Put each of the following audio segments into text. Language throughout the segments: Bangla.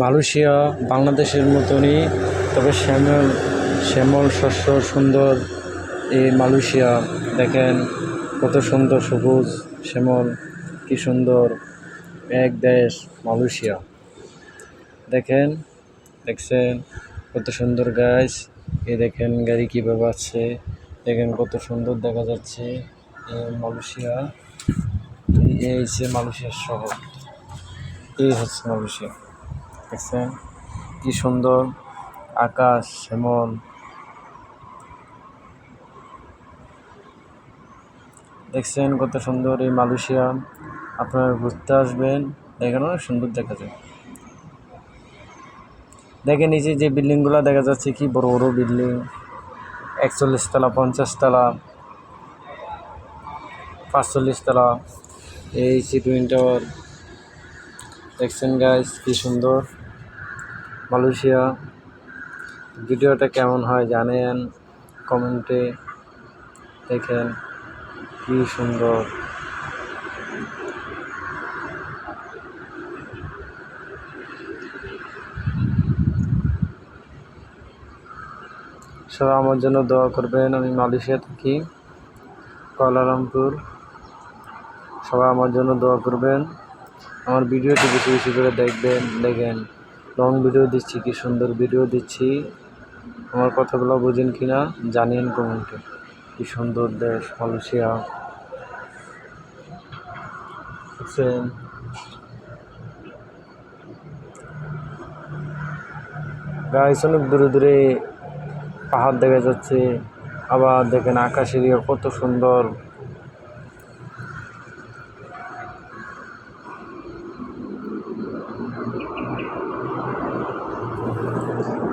মালয়েশিয়া, বাংলাদেশের মতনই। তবে শ্যামল শ্যামল শস্য সুন্দর এই মালয়েশিয়া, দেখেন কত সুন্দর সবুজ, শ্যামল, কি সুন্দর এক দেশ মালয়েশিয়া। দেখেন, দেখছেন কত সুন্দর গাছ। এ দেখেন গাড়ি কীভাবে আছে। দেখেন কত সুন্দর দেখা যাচ্ছে মালয়েশিয়া। এই হচ্ছে মালয়েশিয়ার শহর। এই হচ্ছে মালয়েশিয়া। দেখছেন কি সুন্দর আকাশ শ্যামল দেখছেন কত সুন্দর এই মালয়েশিয়া। আপনারা ঘুরতে আসবেন, এখানে অনেক সুন্দর দেখা যায়। দেখেন যে যে বিল্ডিংগুলো দেখা যাচ্ছে, কি বড় বড় বিল্ডিং। একচল্লিশ তলা, পঞ্চাশ তলা, পাঁচচল্লিশ তলা, এই সি টুইন টাওয়ার দেখছেন গাইস কি সুন্দর। মালয়েশিয়া। ভিডিওটা কেমন হয় জানেন? কমেন্টে দেখেন কি সুন্দর। সবাই আমার জন্য দোয়া করবেন, আমি মালয়েশিয়া থাকি, কুয়ালালামপুর। সবাই আমার জন্য দোয়া করবেন। আমার ভিডিওটি বেশি বেশি করে দেখবেন, দেখেন। লং ভিডিও দিচ্ছি কি সুন্দর ভিডিও দিচ্ছি। আমার কথাগুলো বোঝেন কি না জানিয়েন কমেন্টে কি সুন্দর দেশ, মালয়েশিয়া। গাইস অনেক দূরে দূরে পাহাড় দেখা যাচ্ছে। আবার দেখেন আকাশের কত সুন্দর।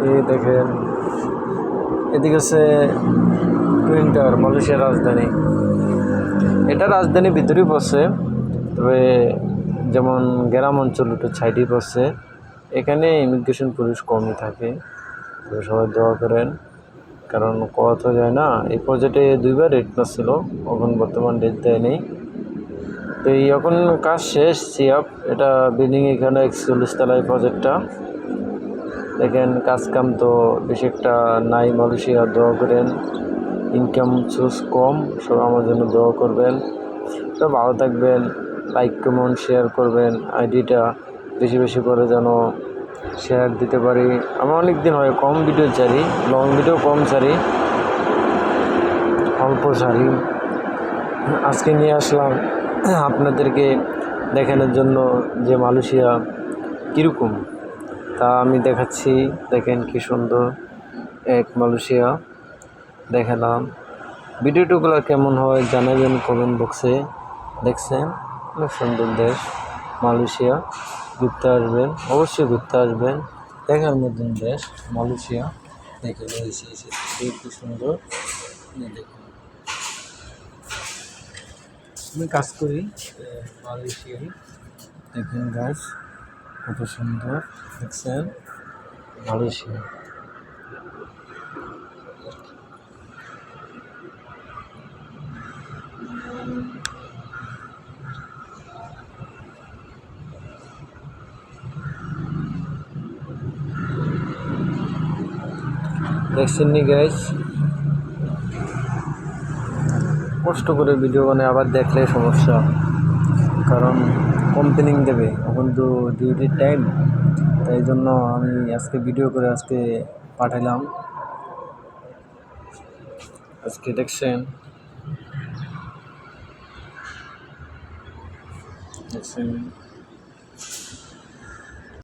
এই দেখেন, এদিকে হচ্ছে টুইন টাওয়ার মালয়েশিয়ার রাজধানী। এটা রাজধানীর ভিতরেই পড়ছে, তবে যেমন গ্রাম অঞ্চল একটু সাইডেই পড়ছে। এখানে ইমিগ্রেশন পুলিশ কমই থাকে, তো সবাই দোয়া করেন, কারণ কথা যায় না। এই প্রজেক্টে দুইবার রেট ছিল এখন বর্তমান রেট দেয় নেই। তো এই এখন কাজ শেষ সিআপ এটা বিল্ডিং এখানে একচল্লিশ তলায় প্রজেক্টটা দেখেন কাজ কাম তো বেশি একটা নাই মালয়েশিয়া, দোয়া করেন। ইনকাম সোর্স কম, সব আমার জন্য দোয়া করবেন। তো ভালো থাকবেন লাইক কমেন্ট শেয়ার করবেন আইডিটা বেশি বেশি করে যেন শেয়ার দিতে পারি। আমার অনেক দিন হয় কম ভিডিও ছাড়ি লং ভিডিও কম ছাড়ি, অল্প ছাড়ি। আজকে নিয়ে আসলাম আপনাদেরকে দেখানোর জন্য যে মালয়েশিয়া কীরকম। তা আমি দেখাচ্ছি। দেখেন কি সুন্দর এক মালয়েশিয়া। দেখালাম। ভিডিওটুগুলো কেমন হয় জানাবেন কমেন্ট বক্সে দেখছেন? অনেক সুন্দর দেশ। মালয়েশিয়া। ঘুরতে আসবেন। অবশ্যই ঘুরতে আসবেন। দেখার মতন দেশ, মালয়েশিয়া। দেখে রয়েছে কি সুন্দর। আমি কাজ করি মালয়েশিয়ায়। দেখুন গাছ কত সুন্দর, দেখছেন? মালয়েশিয়া। দেখছেন নি গাইস কষ্ট করে ভিডিও বানায়, আবার দেখলে সমস্যা। কারণ কম্পেনিং দেবে, এখন তো ডিউটির টাইম তাই জন্য আমি আজকে ভিডিও করে আজকে পাঠালাম। আজকে দেখছেন দেখছেন